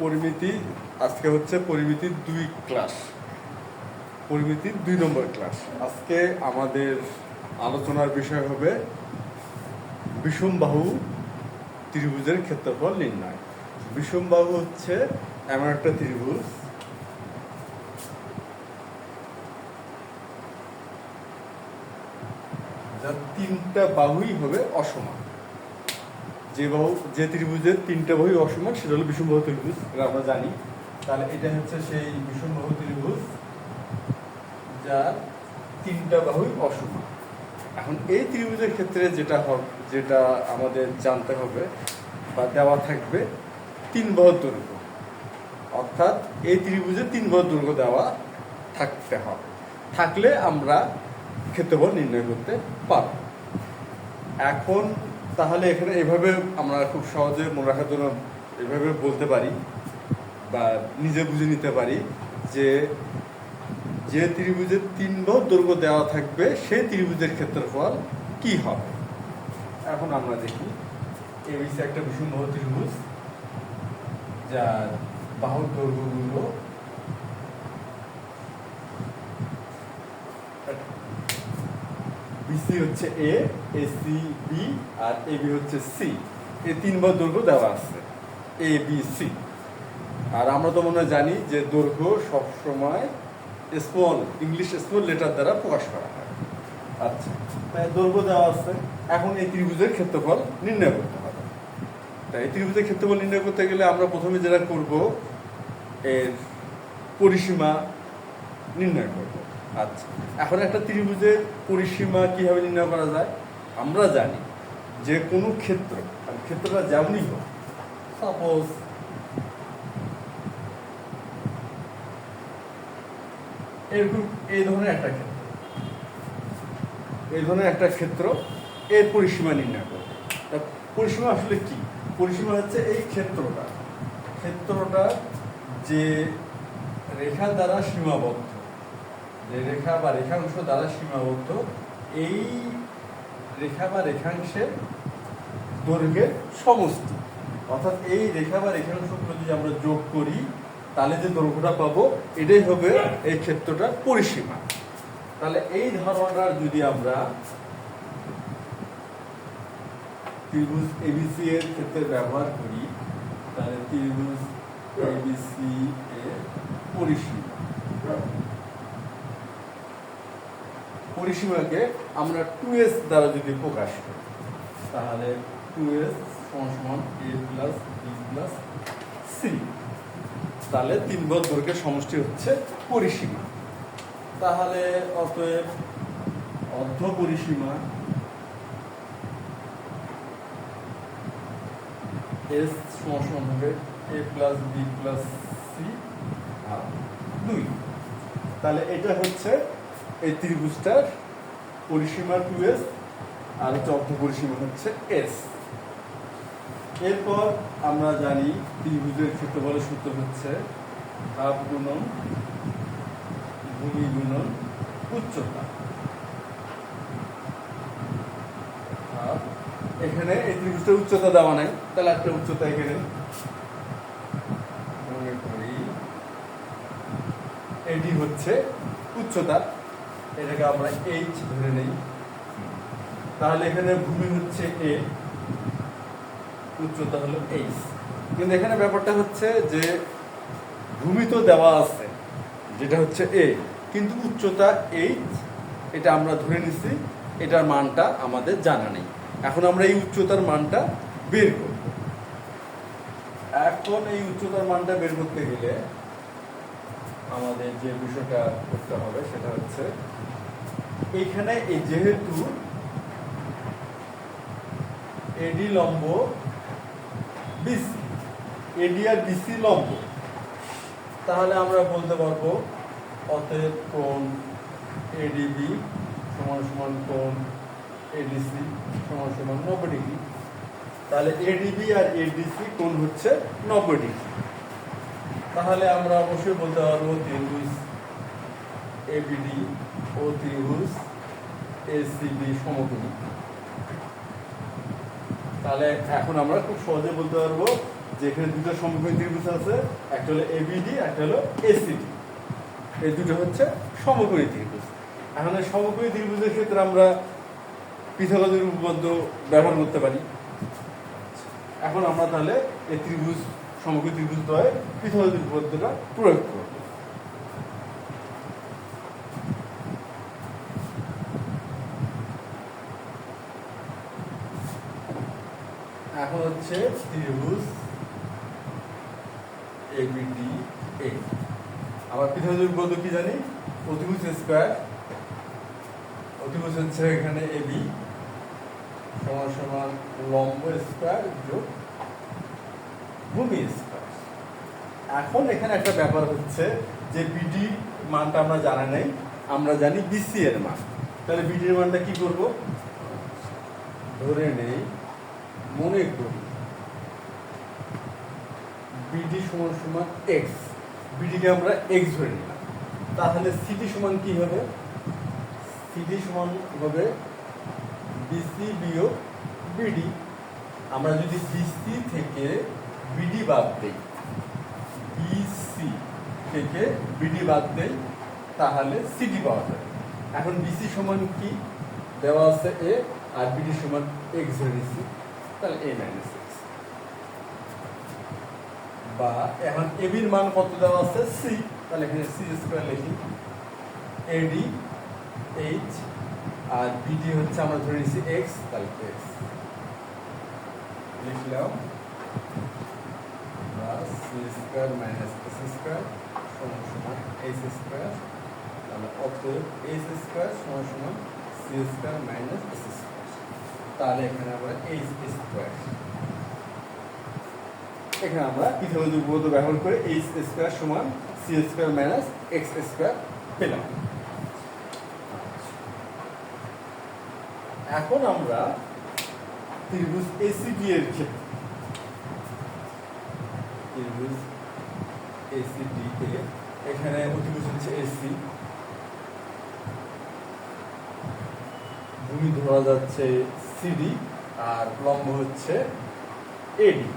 পরিমিতি, আজকে হচ্ছে পরিমিতির দুই ক্লাস পরিমিতির দুই নম্বর ক্লাস আজকে আমাদের আলোচনার বিষয় হবে বিষমবাহু ত্রিভুজের ক্ষেত্রফল নির্ণয়। বিষমবাহু হচ্ছে এমন একটা ত্রিভুজ। যার তিনটা বাহুই হবে অসমান। যে বাহু, যে ত্রিভুজের তিনটা বাহু অসমান সেটা হলো বিষমবাহু ত্রিভুজ, এটা আমরা জানি। তাহলে এটা হচ্ছে সেই বিষমবাহু ত্রিভুজ, যার তিনটা বাহুই অসমান। এখন এই ত্রিভুজের ক্ষেত্রে যেটা হবে, যেটা আমাদের জানতে হবে বা দেওয়া থাকবে, তিন বাহুর দৈর্ঘ্য। অর্থাৎ এই ত্রিভুজে তিন বাহুর দৈর্ঘ্য দেওয়া থাকতে হবে। থাকলে আমরা ক্ষেত্রফল নির্ণয় করতে পারব। এখন তাহলে এখানে এভাবে আমরা খুব সহজে মনে রাখার জন্য এভাবে বলতে পারি বা নিজে বুঝে নিতে পারি যে যে ত্রিভুজের তিন বাহু দৈর্ঘ্য দেওয়া থাকবে সেই ত্রিভুজের ক্ষেত্রফল কি হবে? এখন আমরা দেখি এবিসি একটা বাহু ত্রিভুজ, যার বাহুর দৈর্ঘ্যগুলো বিসি হচ্ছে এ এসি বি আর এ বি হচ্ছে সি এই তিনবার দৈর্ঘ্য দেওয়া আছে। এ বি সি আর আমরা তো মনে জানি যে দৈর্ঘ্য সবসময় স্মল ইংলিশ স্মল লেটার দ্বারা প্রকাশ করা হয়। আচ্ছা তাই দৈর্ঘ্য দেওয়া আছে। এখন এই ত্রিভুজের ক্ষেত্রফল নির্ণয় করতে হবে। তাই এই ত্রিভুজের ক্ষেত্রফল নির্ণয় করতে গেলে আমরা প্রথমে যেটা করব, এর পরিসীমা নির্ণয় করব। আচ্ছা এখন একটা ত্রিভুজের পরিসীমা কীভাবে নির্ণয় করা যায়? আমরা জানি যে কোনো ক্ষেত্র ক্ষেত্রটা যেমনই হোক সাপোজ এরকম এই ধরনের একটা ক্ষেত্র, এই ধরনের একটা ক্ষেত্র এর পরিসীমা নির্ণয় করবে তা পরিসীমা আসলে কি? পরিসীমা হচ্ছে এই ক্ষেত্রটা ক্ষেত্রটা যে রেখা দ্বারা সীমাবদ্ধ। রেখা বা রেখাংশ দ্বারা সীমাবদ্ধ। এই রেখা বা রেখাংশের দৈর্ঘ্যের সমষ্টি। অর্থাৎ এই রেখা বা রেখাংশগুলো যদি আমরা যোগ করি, তাহলে যে দৈর্ঘ্যটা পাবো, এটাই হবে এই ক্ষেত্রটার পরিসীমা। তাহলে এই ধারণাটা যদি আমরা ত্রিভুজ এবিসি এর ক্ষেত্রে ব্যবহার করি, তাহলে ত্রিভুজ এবিসি এর পরিসীমা। পরিসীমাকে আমরা টু এস দ্বারা যদি প্রকাশ করি, তাহলে টু এস সমান A plus B plus C তাহলে তিন দৈর্ঘ্যের সমষ্টি হচ্ছে পরিসীমা। তাহলে অতএব অর্ধ পরিসীমা এস সমান হবে A plus B plus C আর দুই। তাহলে এটা হচ্ছে এই ত্রিভুজটার পরিসীমা টু এস আর হচ্ছে অর্ধ পরিসীমা হচ্ছে এস। এরপর আমরা জানি ত্রিভুজের ক্ষেত্রফলের সূত্র হচ্ছে হাফ গুণন ভূমি গুণন উচ্চতা। এখানে এই ত্রিভুজটার উচ্চতা দেওয়া নাই, তাহলে একটা উচ্চতা এখানে। মনে করি এটি হচ্ছে উচ্চতা। এটাকে আমরা এইচ ধরে নেই। তাহলে এখানে ভূমি হচ্ছে এ উচ্চতা হলো এইচ কিন্তু এখানে ব্যাপারটা হচ্ছে যে ভূমি তো দেওয়া আছে, যেটা হচ্ছে এ কিন্তু উচ্চতা এইচ এটা আমরা ধরে নিছি, এটার মানটা আমাদের জানা নেই। এখন আমরা এই উচ্চতার মানটা বের করব। এখন এই উচ্চতার মানটা বের করতে গেলে আমাদের যে বিষয়টা করতে হবে, সেটা হচ্ছে এইখানে এই যেহেতু এডি লম্ব বিসি, এডি আর বিসি লম্ব, তাহলে আমরা বলতে পারব অতএব কোণ এডিবি সমান সমান কোণ এডিসি সমান সমান নব্বই ডিগ্রি। তাহলে এডিবি আর এডিসি কোণ হচ্ছে নব্বই ডিগ্রি। তাহলে আমরা অবশ্যই বলতে পারব ত্রিভুজ এবিডি ও ত্রিভুজ এসিবি সমকোণী তাহলে এখন আমরা খুব সহজে বলতে পারব যে এখানে দুটো সমকোণী ত্রিভুজ আছে, একটা হলো এবিডি একটা হলো এসিডি এই দুটো হচ্ছে সমকোণী ত্রিভুজ। এখন সমকোণী ত্রিভুজের ক্ষেত্রে আমরা পিথাগোরাসের উপপাদ্য ব্যবহার করতে পারি। এখন আমরা তাহলে এই ত্রিভুজ সমকোণী ত্রিভুজ দ্বয়ে পিথাগোরাসের উপপাদ্যটা প্রয়োগ করব এখন হচ্ছে ত্রিভুজ এবিডি এ আমার পিথাগোরাসের উপপাদ্য কি জানি? অতিভুজ স্কয়ার অতিভুজ হচ্ছে এখানে এবি সমান সমান লম্ব স্কয়ার যোগ ভূমি স্কয়ার এখন এখানে একটা ব্যাপার হচ্ছে যে বিডি মানটা আমরা জানা নেই, আমরা জানি বিসি এর মান। তাহলে বিডির মানটা কি করব? ধরে নেই, মনে করি বিডি সমান সমান এক্স বিডিকে আমরা এক্স ধরে নিলাম। তাহলে সিডি সমান কি হবে? সিডি সমান হবে বিসি বিয়োগ বিডি আমরা যদি বিসি থেকে বিডি বাদ দেই বিসি থেকে বিডি বাদ দেই, তাহলে সিডি পাওয়া যাবে। এখন বিসি সমান কি? দেওয়া আছে এ আর বিডি সমান এক্স ধরে নিচ্ছি। তাহলে এ মাইনাস এক্স বা এখন এবির মান কত দেওয়া আছে? সি তাহলে এখানে সি স্কোয়ার লিখি। এডি এইচ আর বিডি হচ্ছে আমরা ধরে নিচ্ছি এক্স তাহলে এক্স লিখলাম। C square minus S square সমান সমান এইচ স্কোয়ার তাহলে অতএব এইচ স্কোয়ার সমান সমান C square minus S square তাহলে এখানে আমরা এইচ স্কোয়ার এখানে আমরা পিথাগোরাস উপপাদ্য ব্যবহার করে এইচ স্কোয়ার সমান C square minus X square পেলাম। এখন আমরা ত্রিভুজ এসিডি এর ক্ষেত্রে ত্রিভুজ এসিডি এ এখানে অতিভুজ হচ্ছে এসি ভূমি ধরা যাচ্ছে সিডি আর লম্ব হচ্ছে এডি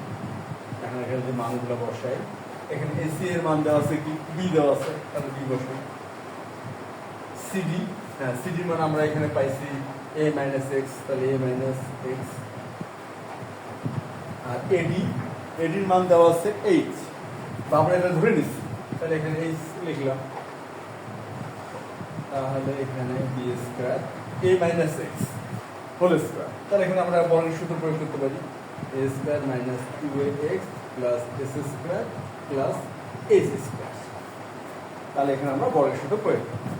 এখন যে মানগুলো বসাই, এখানে এসি এর মান দেওয়া আছে কি? বি দেওয়া আছে, তাহলে বি বসাই। সিডি হ্যাঁ সিডির মান আমরা এখানে পাইছি এ মাইনাস এক্স তাহলে এ মাইনাস এক্স আর এডি এডির মান দেওয়া আছে এইচ বা আমরা এটা ধরে নিচ্ছি। তাহলে এখানে এইচ লিখলাম। তাহলে এখানে B square A minus X whole square তাহলে এখানে আমরা বর্গের সূত্র প্রয়োগ করতে পারি। A square minus two A X plus S square plus H square তাহলে এখানে আমরা বর্গের সূত্র প্রয়োগ করব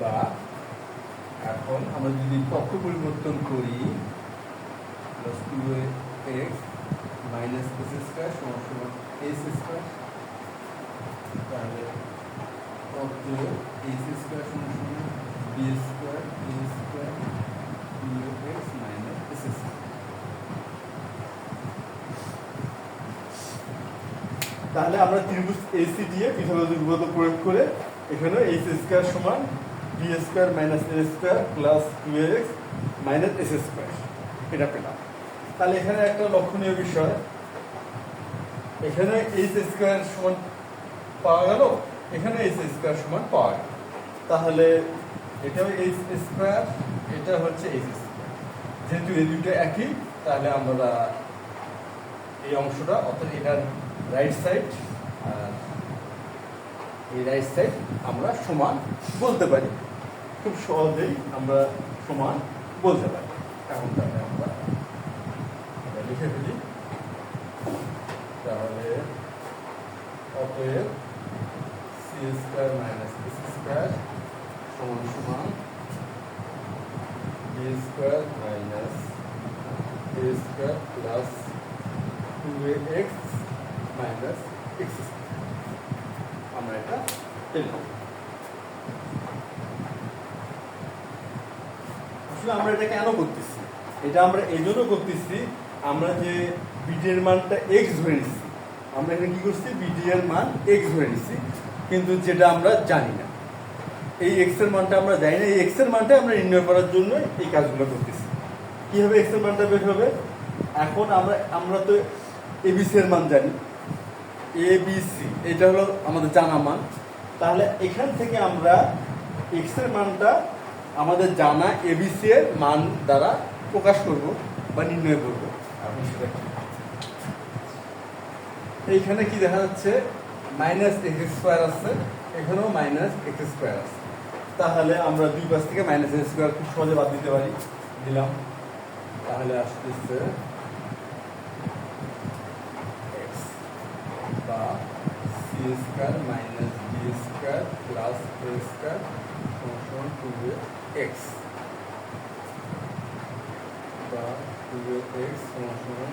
বা এখন আমরা যদি পক্ষ পরিবর্তন করি plus two X minus S square সমান সমান এস স্কোয়ার তাহলে এইচ স্কোয়ার সমান সমান B square A square U X minus S square তাহলে আমরা ত্রিভুজ এসি দিয়ে পিথাগোরাসের উপপাদ্য প্রয়োগ করে এখানে এইচ স্কোয়ার সমান B square minus A square plus two X minus S square এটা পেলাম। তাহলে এখানে একটা লক্ষণীয় বিষয়। এখানে এইচ স্কোয়ার সমান পাওয়া গেল, এখানে এইচ স্কোয়ার সমান পাওয়া গেল। তাহলে এটা এইচ স্কোয়ার এটা হচ্ছে এইচ স্কোয়ার যেহেতু এই দুটো একই, তাহলে আমরা এই অংশটা, অর্থাৎ এটার রাইট সাইড আর এই রাইট সাইড আমরা সমান বলতে পারি। খুব সহজেই আমরা সমান বলতে পারি। এখন তাহলে আমরা এটা লিখে ফেলি। তাহলে অতএব C square minus S square সমান সমান B square minus A square plus two A X minus X আমরা এটা পেলাম আসলে আমরা এটা কেন করতেছি। এটা আমরা এই জন্য করতেছি, আমরা যে বিডি এর মানটা এক্স ধরে নিচ্ছি আমরা এখানে কি করছি? বিডি এর মান এক্স ধরে নিচ্ছি কিন্তু যেটা আমরা জানি না। এই এক্সের মানটা আমরা জানি না, এই এক্সের মানটা আমরা নির্ণয় করার জন্য এই কাজগুলো করতেছি। কীভাবে এক্সের মানটা বের হবে? এখন আমরা আমরা তো এবিসি এর মান জানি। এবিসি এটা হলো আমাদের জানা মান। তাহলে এখান থেকে আমরা এক্সের মানটা আমাদের জানা এবিসি এর মান দ্বারা প্রকাশ করব বা নির্ণয় করব। এখন সেটা? এইখানে কি দেখা যাচ্ছে? মাইনাস এক্স স্কোয়ার আছে এখানেও মাইনাস এক্স স্কোয়ার আছে। তাহলে আমরা দুই পাশ থেকে মাইনাস এক্স স্কোয়ার খুব সহজে বাদ দিতে পারি। দিলাম। তাহলে আসতেছে x বা C square minus B square plus A square সমান টু এক্স বা টু এক্স সমান সমান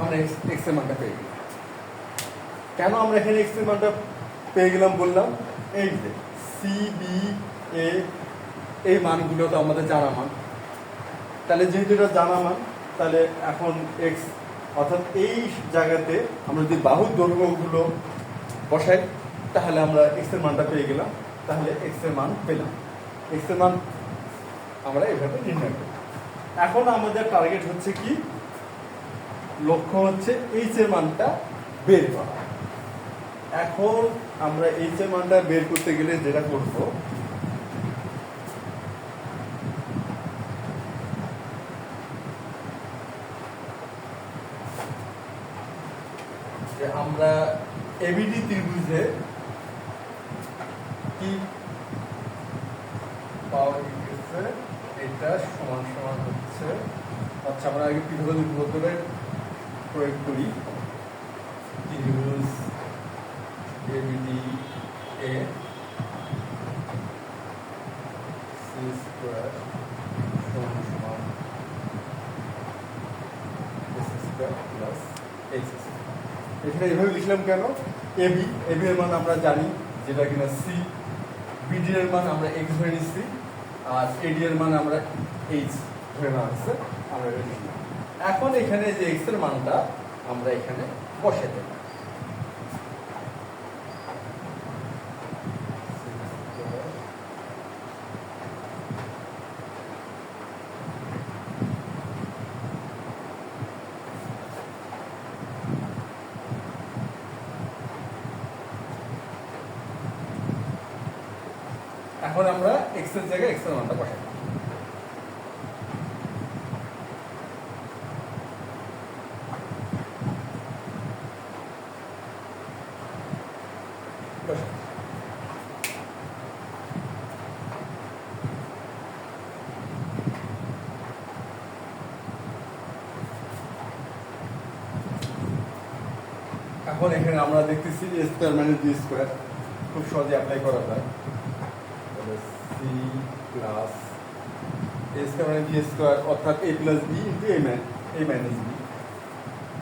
আমরা এক্স এক্সের মানটা পেয়ে গেলাম। কেন আমরা এখানে এক্সের মানটা পেয়ে গেলাম বললাম? এই যে সি বি এ এই মানগুলো তো আমাদের জানা মান। তাহলে যেহেতু এটা জানা মান, তাহলে এখন এক্স অর্থাৎ এই জায়গাতে আমরা যদি বাহুর দৈর্ঘ্যগুলো বসাই, তাহলে আমরা এক্সের মানটা পেয়ে গেলাম, তাহলে এক্সের মান পেলাম। এক্সের মান আমরা এভাবে নির্ণয় করি এখন আমাদের টার্গেট হচ্ছে কি? লক্ষ্য হচ্ছে এইচ এর মানটা বের করা। এখন আমরা এইচ এম মানটা বের করতে গেলে যেটা করব যে আমরা এবিডি ত্রিভুজে কি পাওয়া গেছে এটা সমান সমান হচ্ছে আচ্ছা আমরা আগে পৃথক উপপাদ্যটা প্রয়োগ করি ত্রিভুজ এবিডি এ সি স্কোয়ার সমান সমান এস স্কোয়ার প্লাস এইচ এখানে এভাবে লিখলাম কেন? এবি এবি এর মান আমরা জানি, যেটা কিনা সি বিডি এর মান আমরা এক্স ধরে নিচ্ছি, আর এডি এর মান আমরা এইচ ধরে নেওয়া হচ্ছে আমরা এখন এখানে যে এক্সের মানটা আমরা এখানে বসে দেব। এখন আমরা এক্সের জায়গায় এক্সের মানটা বসাই। এখন এখানে আমরা দেখতেছি এ স্কোয়ার মানে বি স্কোয়ার খুব সহজে অ্যাপ্লাই করা যায় তাহলে সি প্লাস এ স্কোয়ার মানে বি স্কোয়ার অর্থাৎ A plus B into A minus B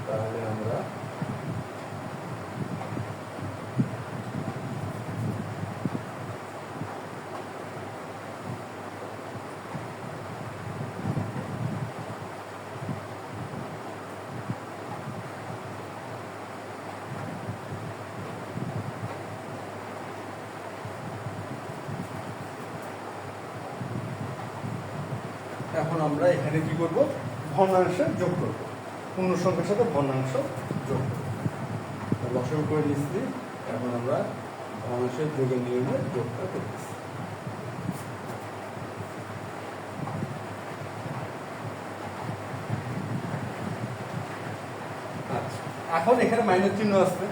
তাহলে আমরা এখন আমরা এখানে কি করব? ভগ্নাংশ যোগ করব। পূর্ণ সংখ্যার সাথে ভগ্নাংশ যোগ করব। লসক করে নিচ্ছি। এখন আমরা ভগ্নাংশের যোগের নিয়মে যোগটা করতেছি আচ্ছা। এখন এখানে মাইনাস চিহ্ন আসছে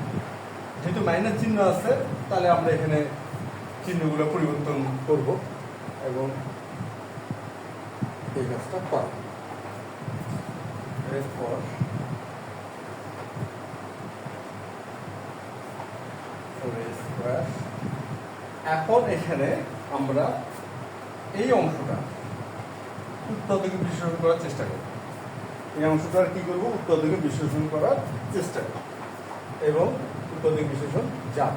যেহেতু মাইনাস চিহ্ন আছে, তাহলে আমরা এখানে চিহ্নগুলো পরিবর্তন করব। এবং এই কাজটা করা এরপর এখন এখানে আমরা এই অংশটা উত্তর দিকে বিশ্লেষণ করার চেষ্টা করব এই অংশটার কি করব দিকে বিশ্লেষণ করার চেষ্টা করব এবং উত্তর দিকে বিশ্লেষণ যাব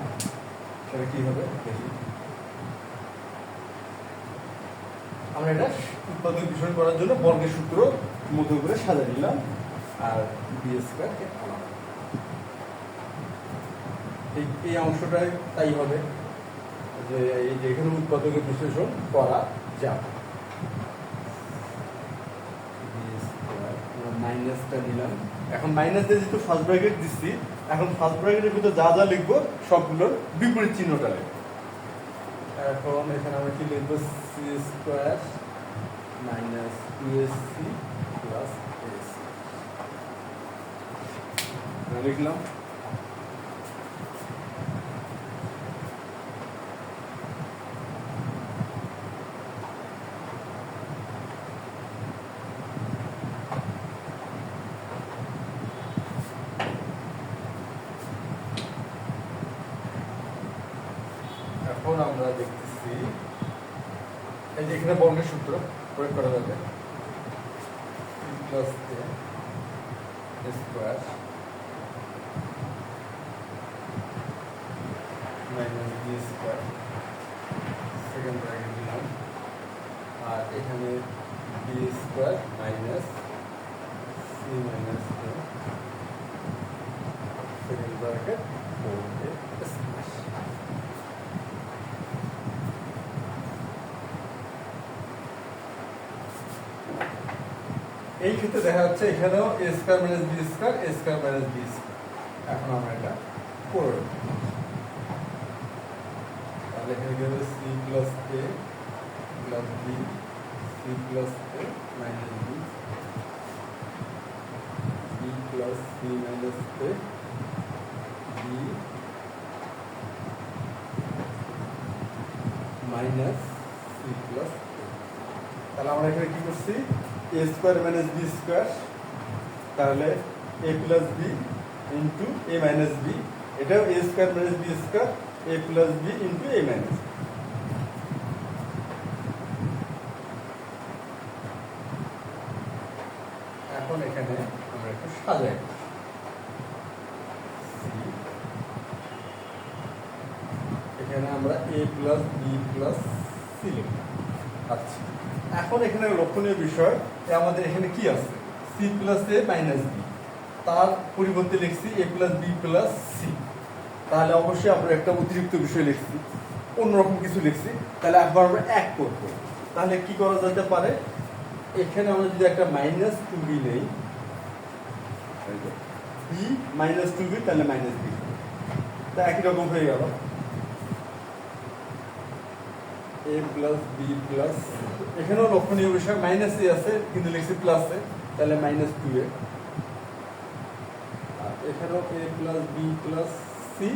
সেটা কি হবে দেখি আমরা এটা উৎপাদক বিষয় করার জন্য বর্গের সূত্র মতো করে সাজা নিলাম আর বি স্কোয়ারকে এই এই অংশটাই তাই হবে যে এই যে এখানে উৎপাদকের বিশ্লেষণ করা যাবে মাইনাসটা নিলাম এখন মাইনাস দিয়ে যেহেতু ফার্স্ট ব্র্যাকেট দিচ্ছি, এখন ফার্স্ট ব্র্যাকেটের ভিতরে যা যা লিখব সবগুলোর বিপরীত চিহ্নটা লিখব। এখন এখানে আমরা কি লিখব? C square minus two S C plus S লিখলাম এখন আমরা দেখতেছি এই যে এখানে বর্ণের সূত্র প্রয়োগ করা যাবে। Plus square minus B square second bracket দিলাম আর এখানে B square minus C minus second bracket four A square এই ক্ষেত্রে দেখা যাচ্ছে এখানেও A square minus B square A square minus B square এখন আমরা এটা করে তাহলে এখানে হবে? C plus A plus B C plus A minus B B plus C minus A B minus C plus তাহলে আমরা এখানে কি করছি? A square minus B square তাহলে A plus B into A minus B এটাও A square minus B square A plus B into A minus এখন এখানে আমরা একটু সাজাই। এখানে আমরা A plus B plus C লিখলাম আচ্ছা। এখন এখানে লক্ষণীয় বিষয় যে আমাদের এখানে কি আছে? C plus A minus B তার পরিবর্তে লিখছি A plus B plus C তাহলে অবশ্যই আমরা একটা অতিরিক্ত বিষয় লিখছি, অন্যরকম কিছু লিখছি, তাহলে একবার আমরা এক করব। তাহলে কি করা যেতে পারে? এখানে আমরা যদি একটা মাইনাস টু বি নেই বি মাইনাস টু বি তাহলে মাইনাস বি তা একই রকম হয়ে গেল। এ প্লাস বি প্লাস এখানেও লক্ষণীয় বিষয় মাইনাস এ আছে, কিন্তু লিখছি প্লাসে তাহলে মাইনাস টু এ এখানেও A plus B plus C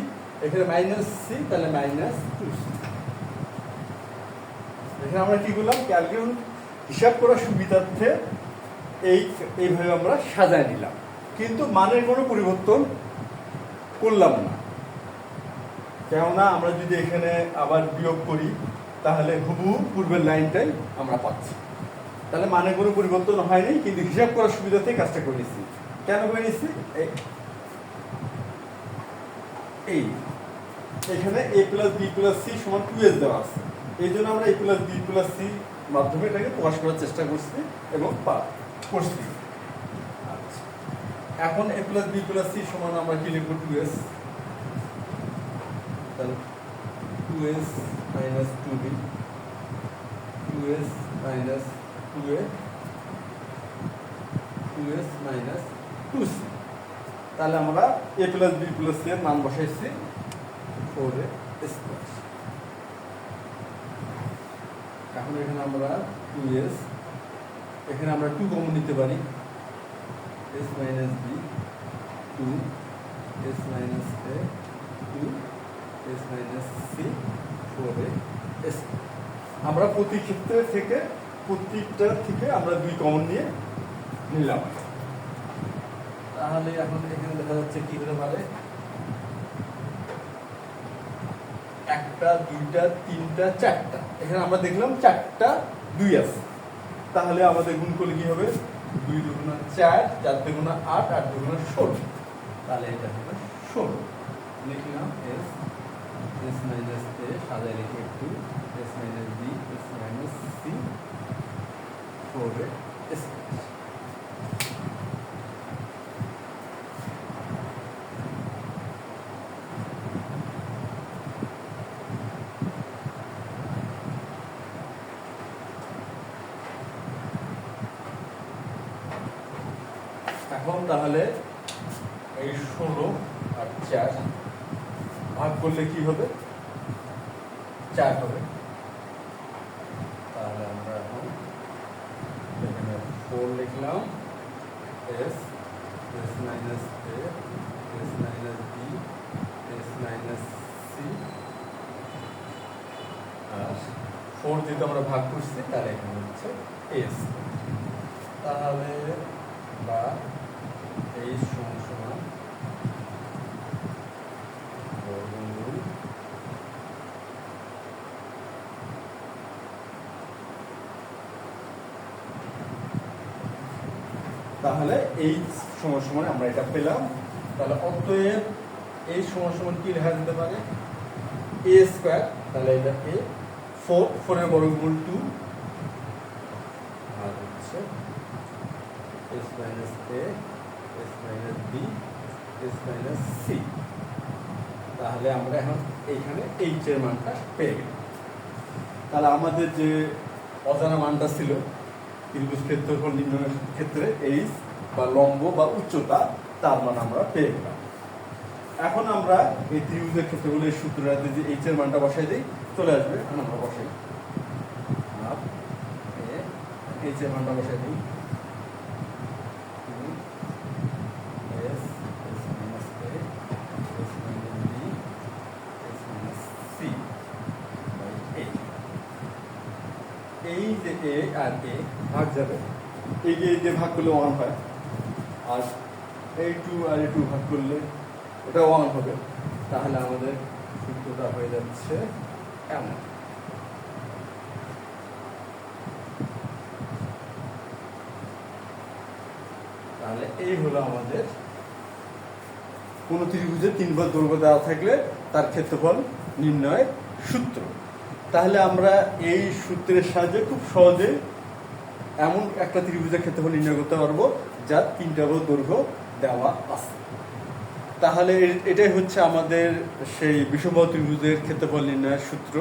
এখানে মাইনাস সি তাহলে মাইনাস টু এখানে আমরা কি করলাম? ক্যালকুলেশন হিসাব করার সুবিধার্থে এই এইভাবে আমরা সাজায় নিলাম। কিন্তু মানের কোনো পরিবর্তন করলাম না। কেননা আমরা যদি এখানে আবার বিয়োগ করি তাহলে হুবু পূর্বের লাইনটাই আমরা পাচ্ছি। তাহলে মানে কোনো পরিবর্তন হয়নি, কিন্তু হিসাব করার সুবিধাতে কাজটা করে নিচ্ছি। কেন করে নিচ্ছি? এই- এখানে A plus B plus C সমান টু এস দেওয়া আছে। এই জন্য আমরা A plus B plus C মাধ্যমে এটাকে প্রকাশ করার চেষ্টা করছি এবং করছি। আচ্ছা। এখন A plus B plus C সমান আমরা কি লিখব? টু এস তাহলে two S minus two A two S minus two C তাহলে আমরা A plus B plus C এর মান বসাইছি ফোর এ স্কোয়ার এখন এখানে আমরা টু এস এখানে আমরা টু কমন নিতে পারি S minus B two S minus A two S minus C four A S আমরা প্রতি ক্ষেত্রে থেকে প্রত্যেকটা থেকে আমরা দুই কমন নিয়ে নিলাম। তাহলে এখন এখানে দেখা যাচ্ছে কি হতে পারে? একটা, দুইটা, তিনটা, চারটা। এখানে আমরা দেখলাম চারটা দুই আছে। তাহলে আমাদের গুণ করলে কি হবে? দুই দুগুণা চার চার দুগুণা আট আট দুগুণা ষোলো। তাহলে এটা হবে ষোলো। লিখলাম এস এস মাইনাস এ সাজায় লিখে একটু S minus B S minus C four A square এখন তাহলে এই ষোলো আর চার ভাগ করলে কি হবে? চার হবে। তাহলে আমরা এখন এখানে ফোর লিখলাম। S S minus A S minus B S minus C R four যেহেতু আমরা ভাগ করছি, তাহলে এখানে হচ্ছে এস তাহলে বা এই সমান সমান বর্গমূল তাহলে এই সমান সমান আমরা এটা পেলাম। তাহলে অতএব এই সমান সমান কি লেখা যেতে পারে? এ স্কোয়ার তাহলে এটা এ ফোর ফোরের বর্গমূল টু আর হচ্ছে S minus A S minus B S minus C তাহলে আমরা এখন এইখানে এইচ এর মানটা পেয়ে গেলাম। তাহলে আমাদের যে অজানা মানটা ছিল ত্রিভুজ ক্ষেত্রফল নির্ণয়ের ক্ষেত্রে এইচ বা লম্ব বা উচ্চতা, তার মান আমরা পেয়ে গেলাম। এখন আমরা এই ত্রিভুজের ক্ষেত্রগুলো এই সূত্রটাতে যে এইচ এর মানটা বসাই দিই, চলে আসবে। এখন আমরা বসাই। এইচ এর মানটা বসাই দিই। এই যে এ আর এ ভাগ যাবে। এই যে ভাগ করলে ওয়ান হয়। আর এই টু আর এই টু ভাগ করলে ওটা ওয়ান হবে। তাহলে আমাদের সূত্রটা হয়ে যাচ্ছে এমন। তাহলে এই হলো আমাদের কোনো ত্রিভুজের তিনবার দৈর্ঘ্য দেওয়া থাকলে তার ক্ষেত্রফল নির্ণয়ের সূত্র। তাহলে আমরা এই সূত্রের সাহায্যে খুব সহজে এমন একটা ত্রিভুজের ক্ষেত্রফল নির্ণয় করতে পারব যার তিনটা বড় দৈর্ঘ্য দেওয়া আছে। তাহলে এটাই হচ্ছে আমাদের সেই বিষমবাহু ত্রিভুজের ক্ষেত্রফল নির্ণয়ের সূত্র।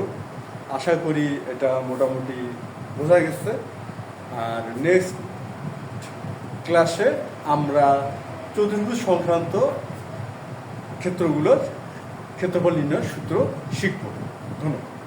আশা করি এটা মোটামুটি বোঝা গেছে। আর নেক্সট ক্লাসে আমরা চতুর্ভুজ সংক্রান্ত ক্ষেত্রগুলোর ক্ষেত্রফল নির্ণয়ের সূত্র শিখব। ধন্যবাদ।